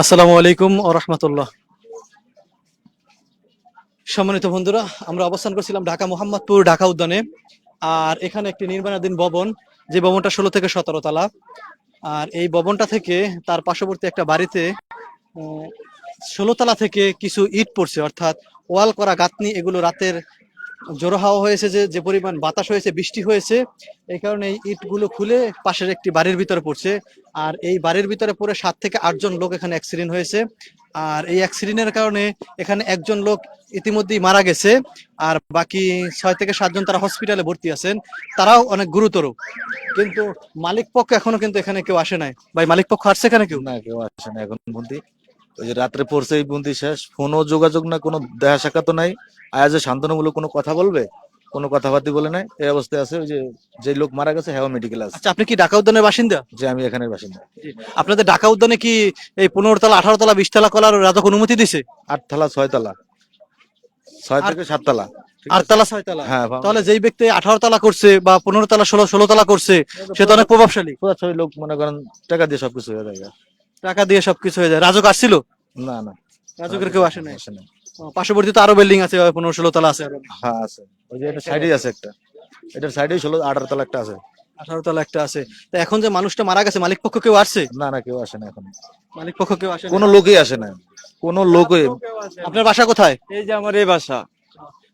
আসসালামু আলাইকুম ও রহমতুল্লাহ। সম্মানিত বন্ধুরা, আমরা অবস্থান করছিলাম ঢাকা মোহাম্মদপুর, ঢাকা উদ্যানে। আর এখানে একটি নির্মাণাধীন ভবন, যে ভবনটা ষোলো থেকে সতেরো তলা। আর এই ভবনটা থেকে তার পার্শ্ববর্তী একটা বাড়িতে ষোলো তলা থেকে কিছু ইট পড়ছে, অর্থাৎ ওয়াল করা গাঁথনি, এগুলো রাতের জোরো হাওয়া হয়েছে যে যে পরিমাণ বাতাস হয়েছে, বৃষ্টি হয়েছে, এই কারণে এই ইটগুলো খুলে পাশের একটি বাড়ির ভিতরে পড়ছে। আর এই বাড়ির ভিতরে পড়ে সাত থেকে আটজন লোক এখানে অ্যাক্সিডেন্ট হয়েছে। আর এই অ্যাক্সিডেন্টের কারণে এখানে একজন লোক ইতিমধ্যেই মারা গেছে। আর বাকি ছয় থেকে সাতজন তারা হসপিটালে ভর্তি আছেন। তারাও অনেক গুরুতর। কিন্তু মালিক পক্ষ এখনও কিন্তু এখানে কেউ আসে নাই। ভাই, মালিক পক্ষ আসছে এখানে কেউ? না, কেউ আসে না এখন বন্দি ওই যে রাত্রে পড়ছে এই বন্দি শেষ। ফোনও যোগাযোগ না কোনো দেখা সাক্ষাৎ নাই। আয়া যে শান্তনুমূলক কোনো কথা বলবে? কোনো কথাবার্তি বলে নাই? এই অবস্থায় আছে ওই যে যে লোক মারা গেছে হ্যাঁ মেডিকেল আছে। আচ্ছা আপনি কি ঢাকা উদ্যানের বাসিন্দা? যে আমি এখানের বাসিন্দা। আপনাদের ঢাকা উদ্যানে কি এই পনেরো তলা আঠারো তলা বিশ তলা কলার রাজক অনুমতি দিছে? আট তলা ছয় তলা। ছয় থেকে সাত তলা। ঠিক আট আছে? তলা ছয় তলা? হ্যাঁ তাহলে যেই ব্যক্তি আঠারো তলা করছে বা পনেরো তলা ষোলো ষোলো তলা করছে সে তো অনেক প্রভাবশালী। পুরো ছয় লোক মনে করেন টাকা দিয়ে সবকিছু হয়ে যায়। টাকা দিয়ে সবকিছু হয়ে যায়। রাজক আসছিল? না না। রাজকের কেউ আসে নাই? আসে না পার্শ্ববর্তী তো আরও বিল্ডিং আছে পনেরো ষোলো তলা আছে আরও। হ্যাঁ আছে। ওই যে এটা সাইডেই আছে একটা। এটার সাইডেই ষোলো আঠারো তলা একটা আছে। আঠারো তলা একটা আছে। তো এখন যে মানুষটা মারা গেছে মালিক পক্ষ কেউ আসছে? না না কেউ আসে না এখন। মালিক পক্ষ কেউ আসে কোনো লোকই আসে না কোনো লোকই আপনার বাসা কোথায়? এই যে আমার এই বাসা।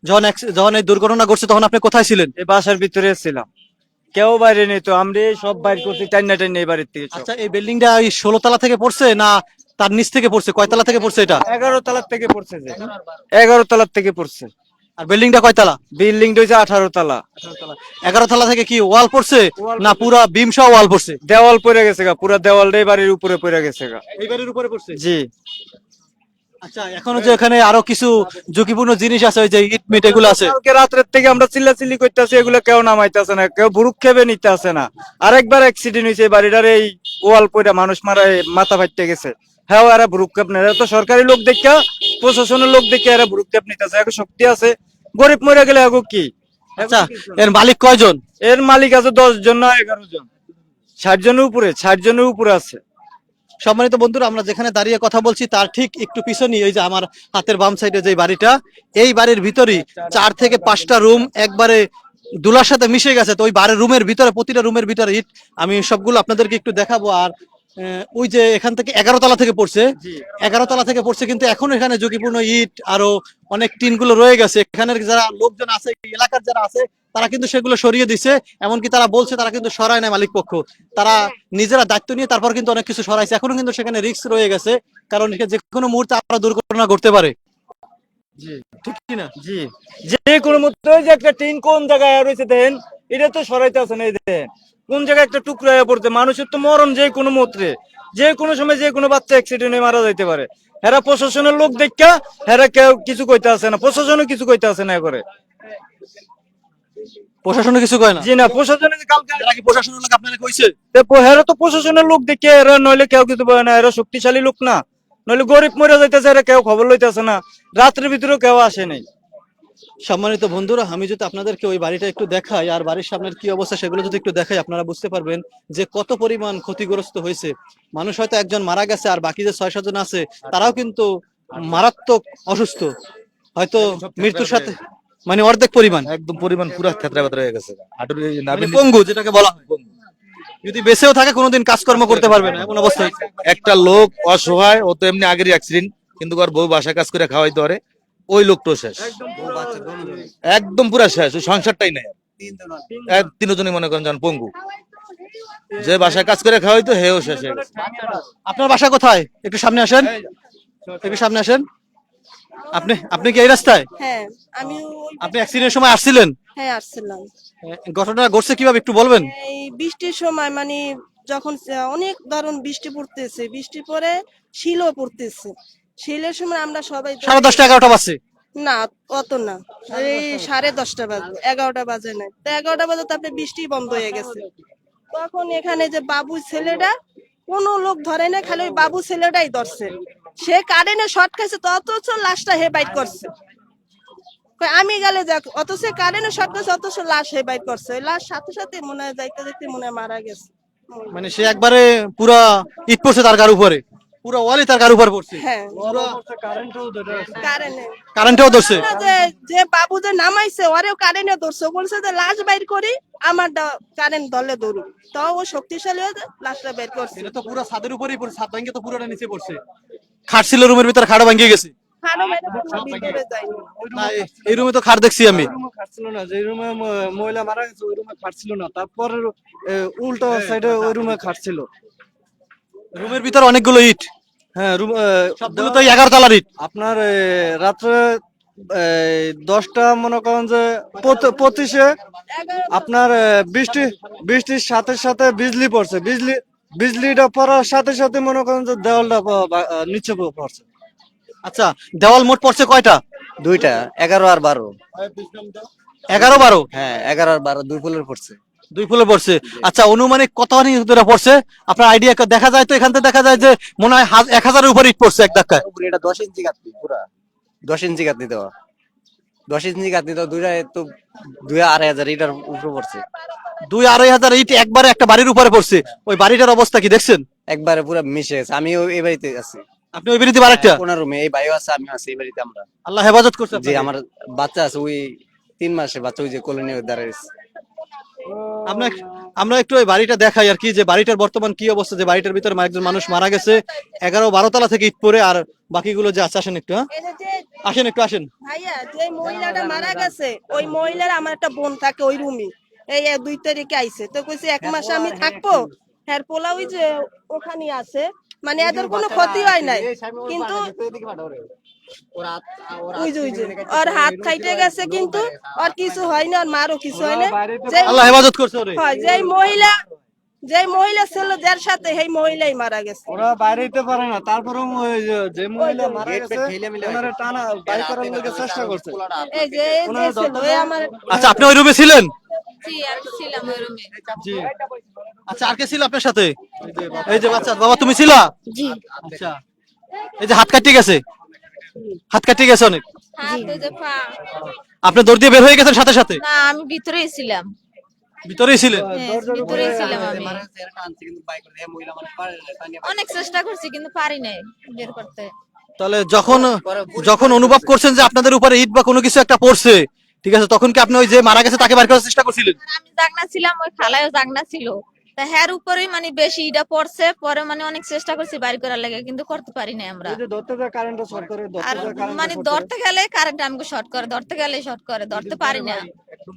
যখন acc- যখন এই দুর্ঘটনা ঘটছে তখন আপনি কোথায় ছিলেন? এই বাসার ভিতরে ছিলাম। কেউ বাইরে নেই তো আমরা এই সব বাইর করছি টাইনা টাইনা এই বাড়ির থেকে সব। আচ্ছা এই বিল্ডিংটা এই ষোলো তলা থেকে পড়ছে না তার নিচ থেকে পড়ছে কয়তলা থেকে পড়ছে এটা? এগারো তলার থেকে পড়ছে যে। এগারো তলার থেকে পড়ছে। আর বিল্ডিংটা কয়তলা বিল্ডিংটা হচ্ছে আঠারো তলা। এগারো তলা থেকে কি ওয়াল পড়ছে না পুরা বিম সহ ওয়াল পড়ছে? দেওয়াল পড়ে গেছে গা পুরা এই বাড়ির উপরে পড়ে গেছে গা। এই বাড়ির উপরে পড়ছে? জি। আচ্ছা এখনও যে এখানে আরও কিছু ঝুঁকিপূর্ণ জিনিস আছে ওই যে ইট মিট এগুলো আছে। কালকে রাত্রের থেকে আমরা চিল্লাচিল্লি করতেছি এগুলো কেউ নামাইতেছে না কেউ ভুরুক্ষেপে নিতে আসে না। আরেকবার অ্যাক্সিডেন্ট হয়েছে বাড়িটার এই ওয়াল পড়ে মানুষ মারা মাথা ফাইটে গেছে। হ্যাঁ এরা ভুরুক্ষেপ নেই এরা তো সরকারি লোক দেখা প্রশাসনের লোক দেখে এরা ভুরুক্ষেপ নিতেছে এখন শক্তি আছে। গরিব মরে গেলে এখন কি? আচ্ছা এর মালিক কয়জন? এর মালিক আছে দশ জন না এগারো জন ষাট জনের উপরে ষাট জনের উপরে আছে। সম্মানিত বন্ধুরা আমরা যেখানে দাঁড়িয়ে কথা বলছি তার ঠিক একটু পিছনেই এই যে আমার হাতের বাম সাইডে যে বাড়িটা এই বাড়ির ভিতরেই চার থেকে পাঁচটা রুম একবারে দুলার সাথে মিশে গেছে। তো ওই বাড়ির রুমের ভিতরে প্রতিটা রুমের ভিতরে ইট আমি সবগুলো আপনাদেরকে একটু দেখাবো। আর ওই যে এখান থেকে এগারো তলা থেকে পড়ছে। এগারো তলা থেকে পড়ছে কিন্তু এখন এখানে ঝুঁকিপূর্ণ ইট আরও অনেক টিনগুলো রয়ে গেছে। এখানের যারা লোকজন আছে এলাকার যারা আছে তারা কিন্তু সেগুলো সরিয়ে দিছে এমনকি তারা বলছে তারা কিন্তু সরায় না মালিক পক্ষ। তারা নিজেরা দায়িত্ব নিয়ে তারপর কিন্তু অনেক কিছু সরাইছে। এখনও কিন্তু সেখানে রিস্ক রয়ে গেছে কারণ যে কোনো মুহূর্তে আরও দুর্ঘটনা ঘটতে পারে। ঠিক জি। যে কোনো ওই যে একটা টিন কোন জায়গায় রয়েছে দেন এটা তো সরাইতে আছে না দেন কোন জায়গায় একটা টুকরা হয়ে পড়ছে? মানুষের তো মরণ যে কোনো মত্রে যে কোনো সময় যে কোনো বাচ্চা অ্যাক্সিডেন্টে মারা যাইতে পারে। হেরা প্রশাসনের লোক দেখা হেরা কেউ কিছু কইতে আসে না। প্রশাসনও কিছু কইতে আসে না করে প্রশাসনে কিছু কয় না? জি না প্রশাসনে যে কালকে এরা কি প্রশাসনের লোক আপনারা কইছে? হেরা তো প্রশাসনের লোক দেখে এরা নইলে কেউ কিছু বলে না। এরা শক্তিশালী লোক না। নইলে গরিব মরে যাইতেছে এরা কেউ খবর লইতেছে না। রাত্রের ভিতরেও কেউ আসে নাই। সম্মানিত বন্ধুরা আমি যদি আপনাদেরকে ওই বাড়িটা একটু দেখাই আর বাড়ির সামনের কি অবস্থা সেগুলো যদি একটু দেখাই আপনারা বুঝতে পারবেন যে কত পরিমাণ ক্ষতিগ্রস্ত হয়েছে। মানুষ হয়তো একজন মারা গেছে আর বাকি যে ছয় সাতজন আছে তারাও কিন্তু মারাত্মক অসুস্থ। হয়তো মৃত্যুর সাথে মানে অর্ধেক পরিমাণ। একদম পরিমাণ পুরা থেতরা বেতরা হয়ে গেছে। হাঁটুর মানে পঙ্গু যেটাকে বলা হয়। যদি বেঁচেও থাকে কোনোদিন কাজকর্ম করতে পারবে না এমন অবস্থা হয়েছে। একটা লোক অসহায় ও তো এমনি আগেরই অ্যাক্সিডেন্ট কিন্তু আর বউ বাসা কাজ করে খাওয়াইতে পারে। ওই লোকটাও শেষ। একদম পুরা শেষ ওই সংসারটাই নাই। এক তিনজনই মনে করেন যান পঙ্গু। যে বাসায় কাজ করে খাওয়াইতো হেও শেষ আপনার বাসা কোথায়? একটু সামনে আসেন। একটু সামনে আসেন। আপনি আপনি কি এই রাস্তায়? হ্যাঁ আমি আপনি অ্যাক্সিডেন্টের সময় আসছিলেন? হ্যাঁ আসছিলাম। ঘটনা ঘটছে কীভাবে একটু বলবেন? এই বৃষ্টির সময় মানে যখন অনেক দারুণ বৃষ্টি পড়তেছে। বৃষ্টি পরে শিলও পড়তেছে। শিলের সময় আমরা সবাই সাড়ে দশটা এগারোটা বাজছে? না অত না। এই সাড়ে দশটা বাজে এগারোটা বাজে না তো এগারোটা বাজে তারপরে বৃষ্টি বন্ধ হয়ে গেছে। তখন এখানে যে বাবু ছেলেটা কোনো লোক ধরে না খালি ওই বাবু ছেলেটাই ধরছে। সে কারেন্টে শর্ট খাইছে তো অথচ লাশটা হে বাইট করছে। আমি গেলে যাক অথচ কারেন্টে শর্ট খাইছে অথচ লাশ হে বাইট করছে। ওই লাশ সাথে সাথে মনে হয় যাইতে যাইতে মনে মারা গেছে। মানে সে একবারে পুরা ইট পড়ছে তার গার উপরে। পুরো ওয়ালই তার কার উপর পড়ছে। হ্যাঁ। কারেন্টেও ধরছে। যে যে বাবু যে নামাইছে ওরেও কারেন্টে ধরছে। বলছে যে লাশ বাইর করি আমার কারেন্ট দলে ধরুক। তো ও শক্তিশালী হয়ে লাশটা বের করছে। এটা তো পুরো ছাদের উপরেই পড়ছে ছাদ ভাঙ্গে তো পুরোটা নিচে পড়ছে। খাট ছিল রুমের ভিতরে খাড়া ভাঙ্গে গেছে। এই- রুমে তো খাট দেখছি আমি। রুমে না যে রুমে মহিলা মারা গেছে ওই রুমে খাটছিল না। তারপর উল্টো সাইডে ওই রুমে খাটছিল রুমের ভিতরে অনেকগুলো ইট। হ্যাঁ রুম সবগুলো তো এগারো তলার ইট। আপনার রাত্রে দশটা মনে করেন যে পঁচিশে আপনার বৃষ্টি বৃষ্টির সাথে সাথে বিজলি পড়ছে। বিজলি বিজলিটা পড়ার সাথে সাথে মনে করেন যে দেওয়ালটা নিচে পড়ছে। আচ্ছা দেওয়াল মোট পড়ছে কয়টা? দুইটা এগারো আর বারো। এগারো বারো? হ্যাঁ এগারো আর বারো দুই ফুলের পড়ছে। দুই ফুলে পড়ছে। আচ্ছা অনুমানিক কত দূরে পড়ছে? আপনার আইডিয়া দেখা যায় তো? এখান থেকে দেখা যায় যে মনে হয় এক হাজারের উপর ইট পড়ছে এক ধাক্কায়। এটা দশ ইঞ্চি গাঁথনি পুরা। দশ ইঞ্চি গাঁথনি দেওয়া। দশ ইঞ্চি গাঁথনি দেওয়া দুইটা তো দুই আড়াই হাজার এটার উপরে পড়ছে। দুই আড়াই হাজার ইট একবারে একটা বাড়ির উপরে পড়ছে। ওই বাড়িটার অবস্থা কি দেখছেন? একবারে পুরা মিশে গেছে। আমি ওই- এই বাড়িতে আছি। আপনি ওই বাড়িতে আরেকটা? কোন রুমে। এই ভাইও আছে আমি আছি এই বাড়িতে আমরা। আল্লাহ হেফাজত করছে আপনাকে। আমার বাচ্চা আছে ওই তিন মাসে বাচ্চা ওই যে কলোনি দাঁড়াইছে আমরা আমরা একটু ওই বাড়িটা দেখাই আর কি যে বাড়িটার বর্তমান কি অবস্থা যে বাড়িটার ভিতরে একজন মানুষ মারা গেছে এগারো বারো তলা থেকে ইট পরে আর বাকিগুলো যে আছে আসেন একটু হ্যাঁ? আসেন একটু আসেন। ভাইয়া যে মহিলাটা মারা গেছে ওই মহিলার আমার একটা বোন থাকে ওই রুমে। এই দুই তারিখে আইছে। তো কইছে এক মাস আমি থাকব। হ্যাঁ পোলা ওই যে ওখানে আছে। মানে এদের কোনো ক্ষতি হয় নাই। কিন্তু ওর হাত খাইতে গেছে কিন্তু ওর কিছু হয় না ওর মারও কিছু হয় না আল্লাহ হেফাজত করছে ওরে। হয় যে মহিলা যে মহিলা ছিল যার সাথে সেই মহিলাই মারা গেছে। ওরা বাইরে যেতে পারে না তারপরেও যে- যে মহিলা মারা গেছে ফেট ঠেলে মিলে ওনারা টানা বাই করার লেগে চেষ্টা করছে। এই যে এই যে ছিল ওই আমার আচ্ছা আপনি ওই রুমে ছিলেন? জি আমি ছিলাম ওই রুমে। জি। আচ্ছা আর কে ছিল আপনার সাথে? এই যে বাচ্চা। বাবা তুমি ছিলা? জি। আচ্ছা। এই যে হাত কাটিয়ে গেছে? হাত কাটিয়ে গেছে অনেক? আপনি দৌড় দিয়ে বের হয়ে গেছেন সাথে সাথে? না আমি ভিতরেই ছিলাম। ভিতরেই ছিলেন? হ্যাঁ, ভিতরেই ছিলাম আমি। অনেক চেষ্টা করছি কিন্তু পারি নাই বের করতে। তাহলে যখন যখন অনুভব করছেন যে আপনাদের উপরে ইট বা কোনো কিছু একটা পড়ছে ঠিক আছে তখন কি আপনি ওই যে মারা গেছে তাকে বার করার চেষ্টা করছিলেন? আমি জাগনা ছিলাম ওই খালায়ও জাগনা ছিল। তা হ্যার উপরেই মানে বেশি ইটা পড়ছে পরে মানে অনেক চেষ্টা করছি বাড়ি করার লাগে কিন্তু করতে পারি নাই আমরা। আর মানে ধরতে গেলে কারেন্ট আমাকে শর্ট করে ধরতে গেলে শর্ট করে ধরতে পারি না।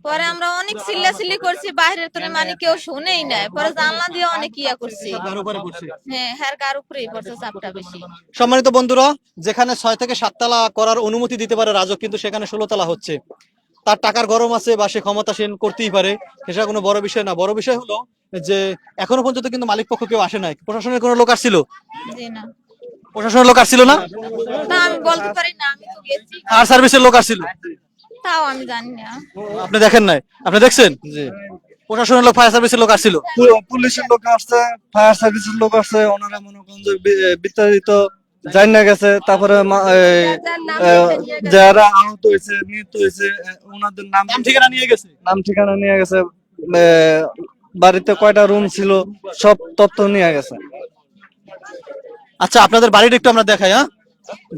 পরে আমরা অনেক চিল্লা চিল্লি করছি বাইরের তোরে মানে কেউ শুনেই নাই। পরে জানলা দিয়ে অনেক ইয়া করছি। তার উপরে পড়ছে। হ্যাঁ হ্যার কার উপরেই পড়ছে চাপটা বেশি। সম্মানিত বন্ধুরা যেখানে ছয় থেকে সাততলা করার অনুমতি দিতে পারে রাজক কিন্তু সেখানে ষোলো তলা হচ্ছে। তার টাকার গরম আছে বা সে ক্ষমতাসীন করতেই পারে সেটা কোনো বড় বিষয় না। বড় বিষয় হলো যে এখনও পর্যন্ত কিন্তু মালিক পক্ষ কেউ আসে নাই। প্রশাসনের কোনো লোক আসছিল? না। প্রশাসনের লোক আসছিল না? আমি বলতে পারি না আমি তো গেছি। ফায়ার সার্ভিসের লোক আসছিল? তাও আমি জানি না। আপনি দেখেন নাই? আপনি দেখছেন? জি। প্রশাসনের লোক ফায়ার সার্ভিসের লোক আসছিল? পুলিশের লোক আসছে ফায়ার সার্ভিসের লোক আসছে ওনারা মনে করেন বিস্তারিত জানি না গেছে তারপরে যার আহত হয়েছে মৃত্যু হয়েছে ওনাদের নাম নাম ঠিকানা নিয়ে গেছে? নাম ঠিকানা নিয়ে গেছে আহ, বাড়িতে কয়টা রুম ছিল সব তথ্য নিয়ে গেছে। আচ্ছা আপনাদের বাড়িটা একটু আমরা দেখাই হ্যাঁ?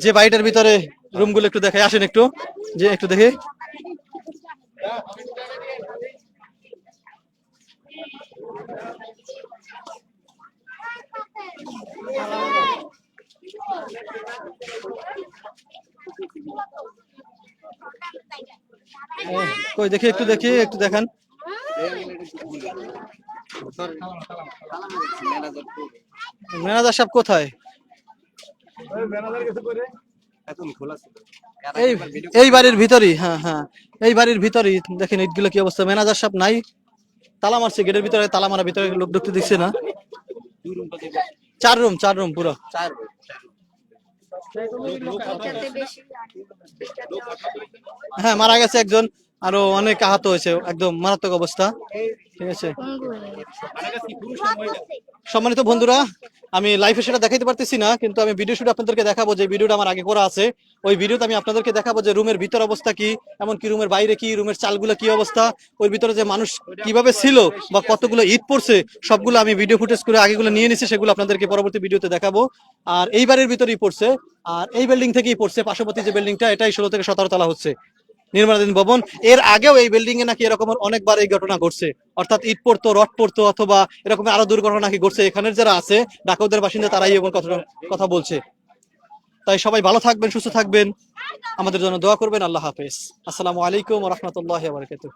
যে বাড়িটার ভিতরে রুমগুলো একটু দেখাই আসেন একটু। যে একটু দেখি। ও, কই, দেখি একটু দেখি, একটু দেখান। ম্যানেজার সাহেব কোথায়? এই বাড়ির ভিতরই হ্যাঁ হ্যাঁ। এই বাড়ির ভিতরই, দেখেন ইটগুলো কি অবস্থা। ম্যানেজার সাহেব নাই। তালা মারছে, গেটের ভিতরে তালা মারা ভিতরে লোক ঢুকতে দিচ্ছে না। চার রুম চার রুম পুরো। চার হ্যাঁ মারা গেছে একজন। আরও অনেক আহত হয়েছে, একদম মারাত্মক অবস্থা। ঠিক আছে। সম্মানিত বন্ধুরা, আমি লাইভে সেটা দেখাইতে পারতেছি না, কিন্তু আমি ভিডিও শুট আপনাদেরকে দেখাবো যে ভিডিওটা আমার আগে করা আছে। ওই ভিডিওতে আমি আপনাদেরকে দেখাবো যে রুমের ভিতর অবস্থা কি, এমনকি রুমের বাইরে কি রুমের চালগুলো কি অবস্থা, ওই ভিতরে যে মানুষ কীভাবে ছিল বা কতগুলো ইট পড়ছে, সবগুলো আমি ভিডিও ফুটেজ করে আগেগুলো নিয়ে নিছি, সেগুলো আপনাদেরকে পরবর্তী ভিডিওতে দেখাবো। আর এই বাড়ির ভিতরেই পড়ছে, আর এই বিল্ডিং থেকেই পড়ছে, পার্শ্ববর্তী যে বিল্ডিংটা এটাই ষোলো থেকে সতেরো তলা হচ্ছে। নির্মাণাধীন ভবন। এর আগেও এই বিল্ডিং এ নাকি এরকম অনেকবার এই ঘটনা ঘটছে। অর্থাৎ ইট পড়তো, রড পড়তো অথবা এরকম আরও দুর্ঘটনা নাকি ঘটছে। এখানের যারা আছে ডাকাউদের বাসিন্দা তারাই এমন কথা বলছে। তাই সবাই ভালো থাকবেন, সুস্থ থাকবেন। আমাদের জন্য দোয়া করবেন। আল্লাহ হাফেজ। আসসালামু আলাইকুম রহমতুল্লাহ বারকাতুহ।